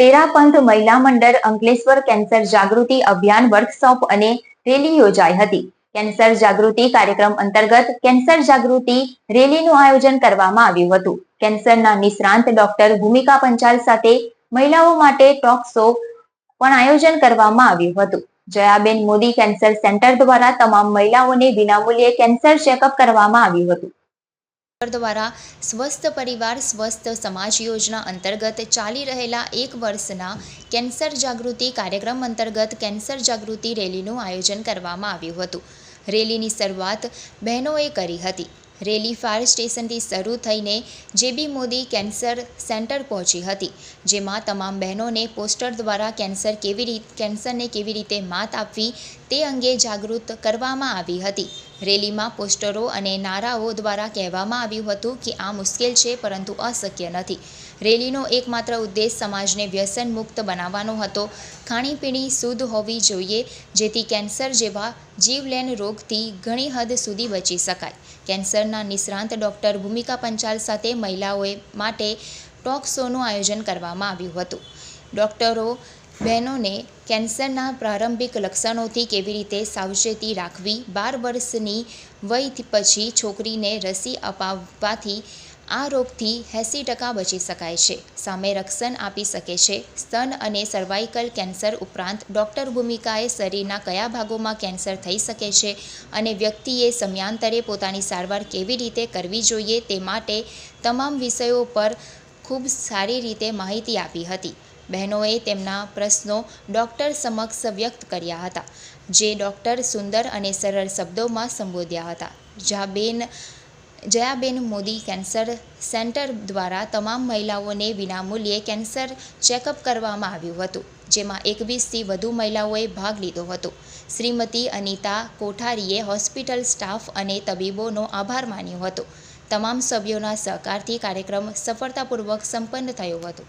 તેરાપંથ મહિલા મંડળ અંકલેશ્વર કેન્સર જાગૃતિ અભિયાન વર્કશોપ અને રેલી યોજાઈ હતી. કેન્સર જાગૃતિ કાર્યક્રમ અંતર્ગત કેન્સર જાગૃતિ રેલીનું આયોજન કરવામાં આવ્યું હતું. કેન્સરના નિષ્ણાંત ડોક્ટર ભૂમિકા પંચાલ સાથે મહિલાઓ માટે ટોક શો પણ આયોજન કરવામાં આવ્યું હતું. જયાબેન મોદી કેન્સર સેન્ટર દ્વારા તમામ મહિલાઓને વિનામૂલ્યે કેન્સર ચેકઅપ કરવામાં આવ્યું હતું. દ્વારા સ્વસ્થ પરિવાર, સ્વસ્થ સમાજ યોજના અંતર્ગત ચાલી રહેલા એક વર્ષના કેન્સર જાગૃતિ કાર્યક્રમ અંતર્ગત કેન્સર જાગૃતિ રેલીનું આયોજન કરવામાં આવ્યું હતું. રેલીની શરૂઆત બહેનોએ કરી હતી. રેલી ફાયર સ્ટેશનથી શરૂ થઈને જેબી મોદી કેન્સર સેન્ટર પહોંચી હતી, જેમાં તમામ બહેનોને પોસ્ટર દ્વારા કેન્સર કેવી રીતે, કેન્સરને કેવી રીતે માત આપવી તે અંગે જાગૃત કરવામાં આવી હતી. રેલીમાં પોસ્ટરો અને નારાઓ દ્વારા કહેવામાં આવ્યું હતું કે આ મુશ્કેલ છે, પરંતુ અશક્ય નથી. રેલીનો એકમાત્ર ઉદ્દેશ સમાજને વ્યસન મુક્ત બનાવવાનો હતો. ખાણીપીણી શુદ્ધ હોવી જોઈએ, જેથી કેન્સર જેવા જીવલેણ રોગથી ઘણી હદ સુધી બચી શકાય. કેન્સરના નિષ્ણાંત ડૉક્ટર ભૂમિકા પંચાલ સાથે મહિલાઓએ માટે ટોક શોનું આયોજન કરવામાં આવ્યું હતું. ડૉક્ટરો બહેનોને કેન્સરના પ્રારંભિક લક્ષણોથી કેવી રીતે સાવચેતી રાખવી? બાર વર્ષની વય પછી છોકરીને રસી અપાવવાથી આ રોગથી એંસી ટકા બચી શકાય છે. સામે રક્ષણ આપી શકે છે. સ્તન અને સર્વાઇકલ કેન્સર ઉપરાંત ડૉક્ટર ભૂમિકાએ શરીરના કયા ભાગોમાં કેન્સર થઈ શકે છે અને વ્યક્તિએ સમયાંતરે પોતાની સારવાર કેવી રીતે કરવી જોઈએ તે માટે તમામ વિષયો પર ખૂબ સારી રીતે માહિતી આપી હતી. બહેનોએ તેમના પ્રશ્નો ડૉક્ટર સમક્ષ વ્યક્ત કર્યા હતા, જે ડૉક્ટર સુંદર અને સરળ શબ્દોમાં સંબોધ્યા હતા. જ્યાં જયાબેન મોદી કેન્સર સેન્ટર દ્વારા તમામ મહિલાઓને વિનામૂલ્યે કેન્સર ચેકઅપ કરવામાં આવ્યું હતું, જેમાં એકવીસથી વધુ મહિલાઓએ ભાગ લીધો હતો. શ્રીમતી અનિતા કોઠારીએ હોસ્પિટલ સ્ટાફ અને તબીબોનો આભાર માન્યો હતો. તમામ સભ્યોના સહકારથી કાર્યક્રમ સફળતાપૂર્વક સંપન્ન થયો હતો.